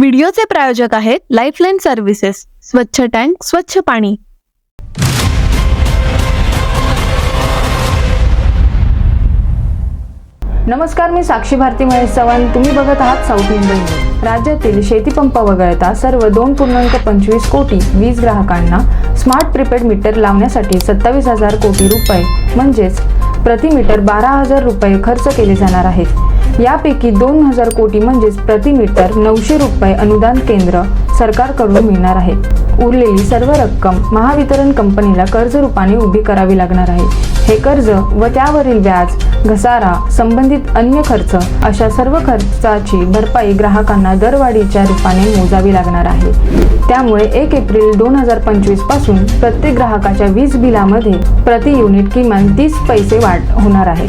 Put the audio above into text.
व्हिडिओचे प्रायोजक आहेत lifeline services स्वच्छ टँक स्वच्छ पाणी. नमस्कार मी साक्षी भारती महेश चव्हाण. तुम्ही बघत आहात साऊथ मुंबई राज्यातील शेतीपंप वगळता सर्व दोन पूर्णांक पंचवीस कोटी वीज ग्राहकांना स्मार्ट प्रीपेड मीटर लावण्यासाठी सत्तावीस हजार कोटी रुपये म्हणजेच प्रति मीटर बारा हजार रुपये खर्च केले जाणार आहेत. यापैकी दोन हजार कोटी म्हणजेच प्रति मीटर नऊशे रुपये अनुदान केंद्र सरकारकडून मिळणार आहे. उरलेली सर्व रक्कम महावितरण कंपनीला कर्ज रूपाने उभी करावी लागणार आहे. हे कर्ज व त्यावरील व्याज घसारा संबंधित अन्य खर्च अशा सर्व खर्चाची भरपाई ग्राहकांना दरवाढीच्या रूपाने मोजावी लागणार आहे. त्यामुळे एक एप्रिल दोन हजार पंचवीसपासून प्रत्येक ग्राहकाच्या वीज बिलामध्ये प्रति युनिट किमान तीस पैसे वाढ होणार आहे.